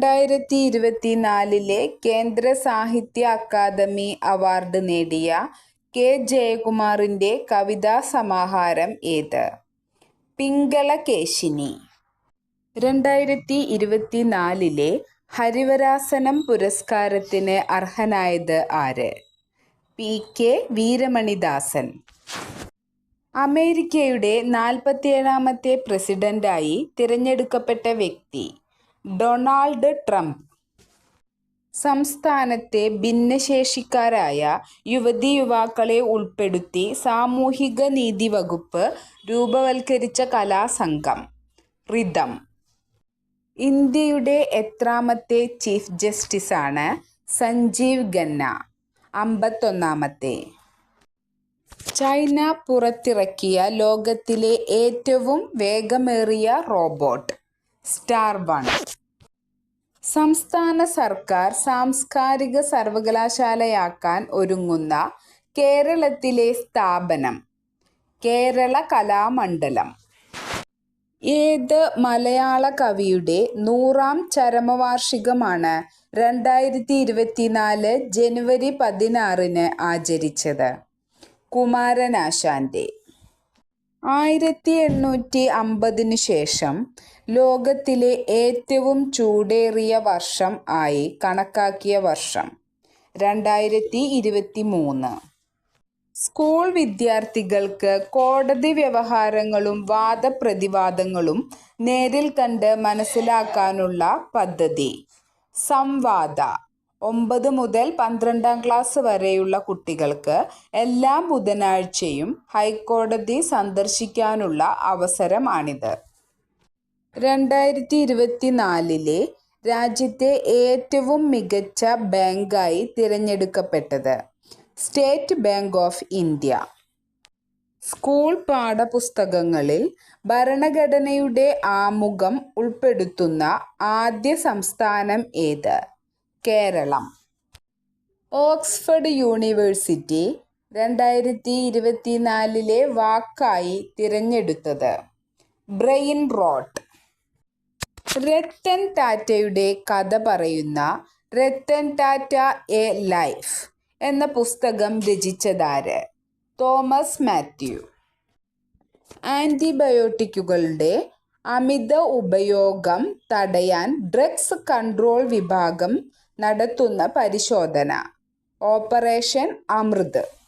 രണ്ടായിരത്തി ഇരുപത്തിനാലിലെ കേന്ദ്ര സാഹിത്യ അക്കാദമി അവാർഡ് നേടിയ കെ ജയകുമാറിന്റെ കവിതാ സമാഹാരം ഏത്? പിങ്കള കേശിനി രണ്ടായിരത്തി ഇരുപത്തിനാലിലെ ഹരിവരാസനം പുരസ്കാരത്തിന് അർഹനായത് ആര്? P K Veeramanidasan. അമേരിക്കയുടെ നാൽപ്പത്തിയേഴാമത്തെ പ്രസിഡന്റായി തിരഞ്ഞെടുക്കപ്പെട്ട വ്യക്തി ഡൊണാൾഡ് ട്രംപ്. സംസ്ഥാനത്തെ ഭിന്നശേഷിക്കാരായ യുവതി യുവാക്കളെ ഉൾപ്പെടുത്തി സാമൂഹിക നീതി വകുപ്പ് രൂപവൽക്കരിച്ച കലാസംഘം റിതം ഇന്ത്യയുടെ എത്രാമത്തെ ചീഫ് ജസ്റ്റിസാണ് സഞ്ജീവ് ഖന്ന അമ്പത്തൊന്നാമത്തെ. ചൈന പുറത്തിറക്കിയ ലോകത്തിലെ ഏറ്റവും വേഗമേറിയ റോബോട്ട്. Star one. സംസ്ഥാന സർക്കാർ സാംസ്കാരിക സർവകലാശാലയാക്കാൻ ഒരുങ്ങുന്ന കേരളത്തിലെ സ്ഥാപനം കേരള കലാമണ്ഡലം. ഏത് മലയാള കവിയുടെ നൂറാം ചരമവാർഷികമാണ് രണ്ടായിരത്തി ഇരുപത്തിനാല് ജനുവരി പതിനാറിന് ആചരിച്ചത്? കുമാരനാശാന്റെ ആയിരത്തി എണ്ണൂറ്റി അമ്പതിനു ശേഷം ലോകത്തിലെ ഏറ്റവും ചൂടേറിയ വർഷം ആയി കണക്കാക്കിയ വർഷം രണ്ടായിരത്തി ഇരുപത്തി മൂന്ന് സ്കൂൾ വിദ്യാർത്ഥികൾക്ക് കോടതി വ്യവഹാരങ്ങളും വാദപ്രതിവാദങ്ങളും നേരിൽ കണ്ട് മനസ്സിലാക്കാനുള്ള പദ്ധതി സംവാദ. ഒമ്പത് മുതൽ പന്ത്രണ്ടാം ക്ലാസ് വരെയുള്ള കുട്ടികൾക്ക് എല്ലാ ബുധനാഴ്ചയും ഹൈക്കോടതി സന്ദർശിക്കാനുള്ള അവസരമാണിത്. രണ്ടായിരത്തി ഇരുപത്തിനാലിലെ രാജ്യത്തെ ഏറ്റവും മികച്ച ബാങ്കായി തിരഞ്ഞെടുക്കപ്പെട്ടത് State Bank of India. School പാഠപുസ്തകങ്ങളിൽ ഭരണഘടനയുടെ ആമുഖം ഉൾപ്പെടുത്തുന്ന ആദ്യ സംസ്ഥാനം ഏത്? കേരളം. ഓക്സ്ഫഡ് യൂണിവേഴ്സിറ്റി രണ്ടായിരത്തി ഇരുപത്തിനാലിലെ വാക്കായി തിരഞ്ഞെടുത്തത്. Brain rote. രത്തൻ ടാറ്റയുടെ കഥ പറയുന്ന രത്തൻ ടാറ്റ എ ലൈഫ് എന്ന പുസ്തകം രചിച്ചതാര്? തോമസ് മാത്യു. ആന്റിബയോട്ടിക്കുകളുടെ അമിത ഉപയോഗം തടയാൻ ഡ്രഗ്സ് കൺട്രോൾ വിഭാഗം നടത്തുന്ന പരിശോധന. ഓപ്പറേഷൻ അമൃത്.